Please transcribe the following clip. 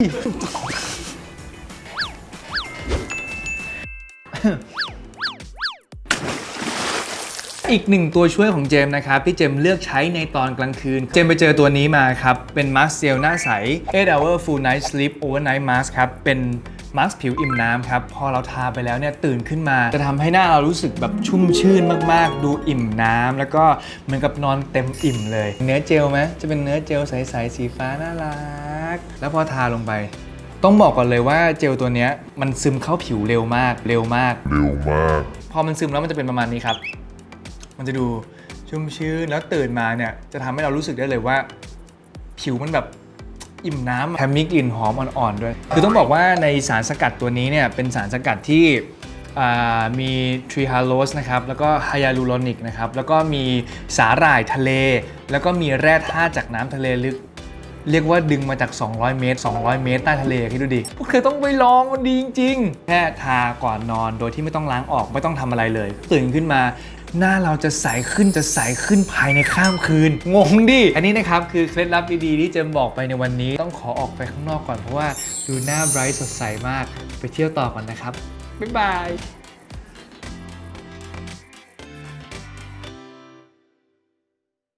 อีกหนึ่งตัวช่วยของเจมนะครับ ที่เจมเลือกใช้ในตอนกลางคืน เจมไปเจอตัวนี้มาครับ เป็นมาสเจลหน้าใส 8 hour full night sleep overnight mask ครับ เป็นมาสก์ผิวอิ่มน้ำครับ พอเราทาไปแล้วเนี่ยตื่นขึ้นมา จะทำให้หน้าเรารู้สึกแบบชุ่มชื่นมากๆ ดูอิ่มน้ำแล้วก็เหมือนกับนอนเต็มอิ่มเลย เนื้อเจลไหมจะเป็นเนื้อเจลใสๆสีฟ้าน่ารัก แล้วพอทาลงไป ต้องบอกก่อนเลยว่าเจลตัวเนี้ยมันซึมเข้าผิวเร็วมาก เร็วมาก เร็วมาก พอมันซึมแล้วมันจะเป็นประมาณนี้ครับ มันจะดูชุ่มชื้นแล้วตื่นมาเนี่ยจะทำให้เรารู้สึกได้เลยว่า ผิวมันแบบอิ่มน้ำแถมมีกลิ่นหอมอ่อนๆด้วย คือต้องบอกว่าในสารสกัดตัวนี้เนี่ยเป็นสารสกัดที่อ่ามีทรีฮาโลสนะครับแล้วก็ไฮยาลูรอนิกนะครับแล้วก็มีสาหร่ายทะเล แล้วก็มีแร่ธาตุจากน้ำทะเลลึก เรียกว่าดึงมาจาก 200 เมตร 200 เมตรใต้ทะเลคิดดูดิ พวกเธอต้องไปลองมันดีจริงๆ แค่ทาก่อนนอนโดยที่ไม่ต้องล้างออกไม่ต้องทำอะไรเลย ตื่นขึ้นมาหน้าเราจะใสขึ้นจะใสขึ้นภายในข้ามคืน งงดิ อันนี้นะครับ คือเคล็ดลับดีๆ ที่เจมบอกไปในวันนี้ ต้องขอออกไปข้างนอกก่อนเพราะว่าดูหน้าไบรท์สดใสมาก ไปเที่ยวต่อก่อนนะครับ บ๊ายบาย